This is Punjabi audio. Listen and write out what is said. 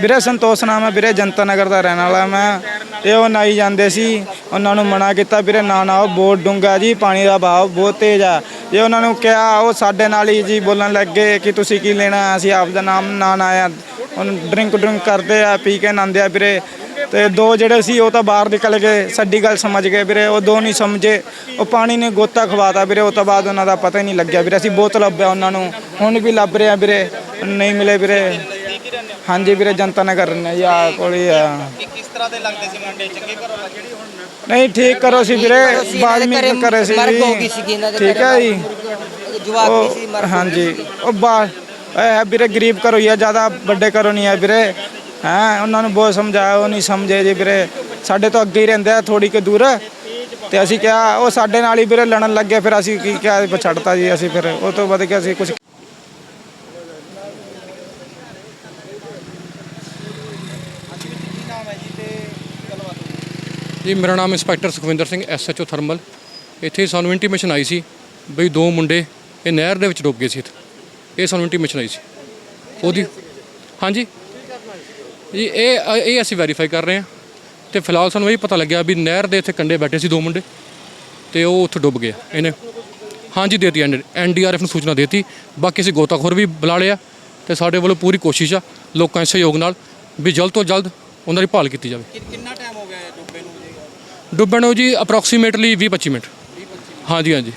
ਵੀਰੇ ਸੰਤੋਸ਼ ਨਾਮ ਹੈ, ਵੀਰੇ ਜਨਤਾ ਨਗਰ ਦਾ ਰਹਿਣ ਵਾਲਾ ਮੈਂ। ਤੇ ਉਹ ਨਾਈ ਜਾਂਦੇ ਸੀ, ਉਹਨਾਂ ਨੂੰ ਮਨਾ ਕੀਤਾ, ਵੀਰੇ ਨਾ ਨਾ ਉਹ ਬਹੁਤ ਡੂੰਘਾ ਜੀ, ਪਾਣੀ ਦਾ ਬਹਾਵ ਬਹੁਤ ਤੇਜ਼ ਆ। ਜੇ ਉਹਨਾਂ ਨੂੰ ਕਿਹਾ, ਉਹ ਸਾਡੇ ਨਾਲ ਹੀ ਜੀ ਬੋਲਣ ਲੱਗੇ ਕਿ ਤੁਸੀਂ ਕੀ ਲੈਣਾ ਅਸੀਂ ਆਪ ਦਾ ਨਾਮ ਨਾ ਨਾ ਆਇਆ। ਹੁਣ ਡਰਿੰਕ ਡਰਿੰਕ ਕਰਦੇ ਆ, ਪੀ ਕੇ ਨਾਂਦੇ ਆ ਵੀਰੇ। ਤੇ ਦੋ ਜਿਹੜੇ ਸੀ, ਉਹ ਤਾਂ ਬਾਹਰ ਨਿਕਲ ਗਏ, ਸਾਡੀ ਗੱਲ ਸਮਝ ਗਏ ਵੀਰੇ, ਉਹ ਦੋ ਨਹੀਂ ਸਮਝੇ। ਉਹ ਪਾਣੀ ਨੇ ਗੋਤਾ ਖਵਾਤਾ ਵੀਰੇ, ਉਹ ਤੋਂ ਬਾਅਦ ਉਹਨਾਂ ਦਾ ਪਤਾ ਹੀ ਨਹੀਂ ਲੱਗਿਆ ਵੀਰੇ, ਅਸੀਂ ਬਹੁਤ ਲੱਭਿਆ ਉਹਨਾਂ ਨੂੰ। ਹੁਣ ਵੀ ਲੱਭ ਰਹੇ ਆ ਵੀਰੇ, ਨਹੀਂ ਮਿਲੇ ਵੀਰੇ। ਹਾਂਜੀ ਵੀਰੇ ਜਨਤਾ ਨਗਰ ਨੇ ਜੀ ਆ ਕੋਲੀ ਆ। ਕਿਸ ਤਰ੍ਹਾਂ ਦੇ ਲੱਗਦੇ ਸੀ ਮੁੰਡੇ? ਚੰਗੇ ਘਰੋਂ ਜਿਹੜੀ ਹੁਣ ਨਹੀਂ ਠੀਕ ਕਰੋ ਸੀ ਵੀਰੇ ਬਾਅਦ ਵਿੱਚ ਕਰੇ ਸੀ ਮਰਗ ਹੋ ਗਈ ਜੀ ਸੀਗੀ ਇਹਨਾਂ ਦੇ ਠੀਕ ਹੈ ਜੀ ਜਵਾਬ ਉਹ ਸੀ ਮਰ ਹਾਂਜੀ। ਉਹ ਬਾ ਇਹ ਹੈ ਵੀਰੇ ਗਰੀਬ ਘਰੋਂ ਹੀ ਆ ਜ਼ਿਆਦਾ ਵੱਡੇ ਘਰੋਂ ਨਹੀਂ ਆ ਵੀਰੇ। ਹੈ ਉਹਨਾਂ ਨੂੰ ਬਹੁਤ ਸਮਝਾਇਆ ਉਹ ਨਹੀਂ ਸਮਝੇ ਜੀ ਵੀਰੇ। ਸਾਡੇ ਤੋਂ ਅੱਗੇ ਹੀ ਰਹਿੰਦੇ ਆ ਥੋੜੀ ਕਿ ਦੂਰ। ਤੇ ਅਸੀਂ ਕਿਹਾ ਉਹ ਸਾਡੇ ਨਾਲ ਹੀ ਵੀਰੇ ਲੜਨ ਲੱਗੇ ਫਿਰ ਅਸੀਂ ਕੀ ਕਿਹਾ ਛੱਡਤਾ ਜੀ ਅਸੀਂ ਫਿਰ। ਉਹ ਤੋਂ ਬਾਅਦ ਕਿ ਅਸੀਂ ਕੁਝ ਕੀ ਨਾਮ ਹੈ ਜੀ ਤੇ ਗੱਲਬਾਤ ਹੋਈ ਜੀ, ਮੇਰਾ ਨਾਮ inspector Sukhwinder Singh SHO thermal ਇੱਥੇ ਸਾਨੂੰ ਇੰਟੀਮੇਸ਼ਨ ਆਈ ਸੀ ਬਈ ਦੋ ਮੁੰਡੇ ਇਹ ਨਹਿਰ ਦੇ ਵਿੱਚ ਡੁੱਬ ਗਏ ਸੀ ਇੱਥੇ। ਇਹ ਸਾਨੂੰ ਇੰਟੀਮੇਸ਼ਨ ਆਈ ਸੀ। ਉਹਦੀ ਹਾਂਜੀ? ਜੀ, ਇਹ ਇਹ ਅਸੀਂ ਵੈਰੀਫਾਈ ਕਰ ਰਹੇ ਹਾਂ। ਤੇ ਫਿਲਹਾਲ ਸਾਨੂੰ ਇਹ ਪਤਾ ਲੱਗਿਆ ਵੀ ਨਹਿਰ ਦੇ ਇੱਥੇ ਕੰਢੇ ਬੈਠੇ ਸੀ ਦੋ ਮੁੰਡੇ ਤੇ ਉਹ ਉੱਥੇ ਡੁੱਬ ਗਏ ਇਹਨੇ। ਹਾਂਜੀ ਦੇਤੀ ਐਨਡੀਆਰਐਫ ਨੂੰ ਸੂਚਨਾ ਦੇਤੀ। ਬਾਕੀ ਅਸੀਂ ਗੋਤਾਖੋਰ ਵੀ ਬੁਲਾ ਲਿਆ ਤੇ ਸਾਡੇ ਵੱਲੋਂ ਪੂਰੀ ਕੋਸ਼ਿਸ਼ ਆ ਲੋਕਾਂ ਦੇ ਸਹਿਯੋਗ ਨਾਲ ਵੀ ਜਲਦ ਤੋਂ ਜਲਦ ਉਹਨਾਂ ਦੀ ਭਾਲ ਕੀਤੀ ਜਾਵੇ ਕਿ- ਕਿੰਨਾ ਟਾਈਮ ਹੋ ਗਿਆ ਹੈ ਡੁੱਬੇ ਨੂੰ ਜੀ ਡੁੱਬਣ ਨੂੰ ਜੀ ਅਪਰੋਕਸੀਮੇਟਲੀ 20 25 ਮਿੰਟ। ਹਾਂਜੀ ਹਾਂਜੀ।